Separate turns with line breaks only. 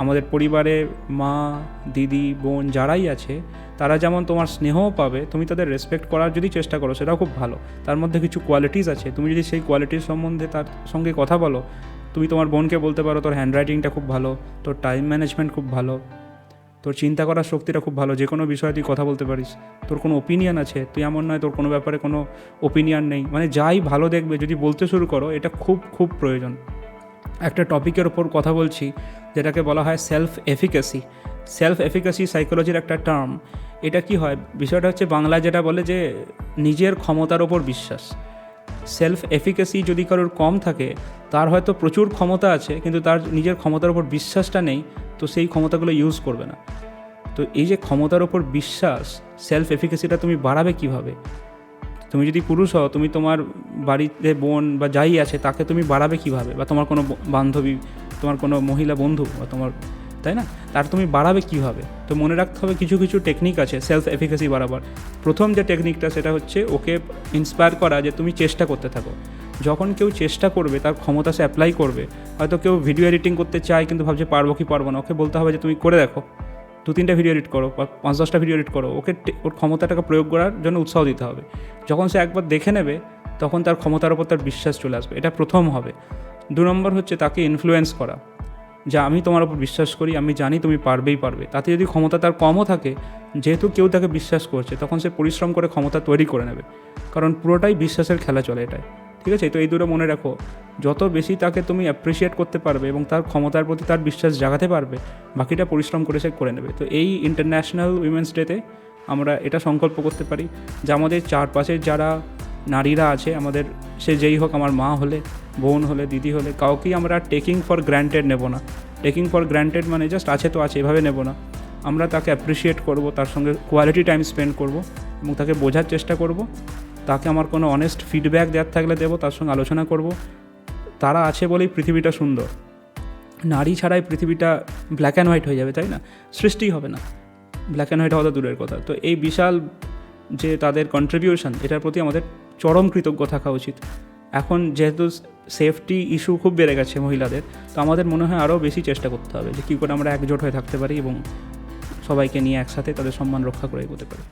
আমাদের পরিবারে মা, দিদি, বোন যারাই আছে, তারা যেমন তোমার স্নেহও পাবে, তুমি তাদের রেসপেক্ট করার যদি চেষ্টা করো, সেটাও খুব ভালো। তার মধ্যে কিছু কোয়ালিটিস আছে। তুমি যদি সেই কোয়ালিটির সম্বন্ধে তার সঙ্গে কথা বলো, তুমি তোমার বোনকে বলতে পারো, তোর হ্যান্ডরাইটিংটা খুব ভালো, তোর টাইম ম্যানেজমেন্ট খুব ভালো, তোর চিন্তা করার শক্তিটা খুব ভালো যে কোনো বিষয়ে তুই কথা বলতে পারিস, তোর কোনো ওপিনিয়ন আছে, তুই এমন নয়, তোর কোনো ব্যাপারে কোনো ওপিনিয়ন নেই। মানে যাই ভালো দেখবে, যদি বলতে শুরু করো, এটা খুব খুব প্রয়োজন। একটা টপিকের ওপর কথা বলছি, যেটাকে বলা হয় সেলফ এফিকাসি সেলফ এফিকাসি সাইকোলজির একটা টার্ম এটা কি হয়? বিষয়টা হচ্ছে বাংলা যেটা বলে যে নিজের ক্ষমতার ওপর বিশ্বাস। সেলফ এফিকাসি যদি কারোর কম থাকে, তার হয়তো প্রচুর ক্ষমতা আছে, কিন্তু তার নিজের ক্ষমতার ওপর বিশ্বাসটা নেই, তো সেই ক্ষমতাগুলো ইউজ করবে না। তো এই যে ক্ষমতার ওপর বিশ্বাস সেলফ এফিকাসিটা তুমি বাড়াবে কীভাবে? তুমি যদি পুরুষ হও, তুমি তোমার বাড়িতে বোন বা যাই আছে, তাকে তুমি বাড়াবে কীভাবে? বা তোমার কোনো বান্ধবী, তোমার কোনো মহিলা বন্ধু বা তোমার, তাই না? তার তুমি বাড়াবে কীভাবে? তো মনে রাখতে হবে কিছু কিছু টেকনিক আছে সেলফ এফিকাসি বাড়াবার। প্রথম যে টেকনিকটা সেটা হচ্ছে ওকে ইন্সপায়ার করা যে তুমি চেষ্টা করতে থাকো। যখন কেউ চেষ্টা করবে, তার ক্ষমতা সে অ্যাপ্লাই করবে। হয়তো কেউ ভিডিও এডিটিং করতে চায়, কিন্তু ভাবছে পারব কি পারব না, ওকে বলতে হবে যে তুমি করে দেখো। দু তিনটা ভিডিও এডিট করো বা পাঁচ দশটা ভিডিও এডিট করো। ওকে ওর ক্ষমতাটাকে প্রয়োগ করার জন্য উৎসাহ দিতে হবে। যখন সে একবার দেখে নেবে, তখন তার ক্ষমতার ওপর তার বিশ্বাস চলে আসবে। এটা প্রথম হবে। দু নম্বর হচ্ছে তাকে ইনফ্লুয়েন্স করা। যে আমি তোমার ওপর বিশ্বাস করি, আমি জানি তুমি পারবেই পারবে। তাতে যদি ক্ষমতা তার কমও থাকে, যেহেতু কেউ তাকে বিশ্বাস করছে, তখন সে পরিশ্রম করে ক্ষমতা তৈরি করে নেবে। কারণ পুরোটাই বিশ্বাসের খেলা চলে এটাই ঠিক আছে? তো এই দুটো মনে রাখো। যত বেশি তাকে তুমি অ্যাপ্রিসিয়েট করতে পারবে এবং তার ক্ষমতার প্রতি তার বিশ্বাস জাগাতে পারবে, বাকিটা পরিশ্রম করে সে করে নেবে। তো এই ইন্টারন্যাশনাল উইমেন্স ডেতে আমরা এটা সংকল্প করতে পারি যে আমাদের চারপাশের যারা নারীরা আছে, আমাদের সে যেই হোক আমার মা হলে, বোন হলে, দিদি হলে, কাউকেই আমরা টেকিং ফর গ্র্যান্টেড নেব না। টেকিং ফর গ্র্যান্টেড মানে জাস্ট আছে তো আছে, এভাবে নেব না। আমরা তাকে অ্যাপ্রিসিয়েট করব, তার সঙ্গে কোয়ালিটি টাইম স্পেন্ড করব এবং তাকে বোঝার চেষ্টা করব। তাকে আমার কোনো অনেস্ট ফিডব্যাক দেওয়ার থাকলে দেবো, তার সঙ্গে আলোচনা করব। তারা আছে বলেই পৃথিবীটা সুন্দর। নারী ছাড়াই পৃথিবীটা ব্ল্যাক অ্যান্ড হোয়াইট হয়ে যাবে, তাই না? সৃষ্টি হবে না। ব্ল্যাক অ্যান্ড হোয়াইট হওয়া দূরের কথা। তো এই বিশাল যে তাদের কন্ট্রিবিউশন এটার প্রতি আমাদের চরম কৃতজ্ঞ থাকা উচিত। এখন যেহেতু সেফটি ইস্যু খুব বেড়ে গেছে মহিলাদের, তো আমাদের মনে হয় আরও বেশি চেষ্টা করতে হবে যে কী করে আমরা একজোট হয়ে থাকতে পারি এবং সবাইকে নিয়ে একসাথে তাদের সম্মান রক্ষা করে এগোতে পারি।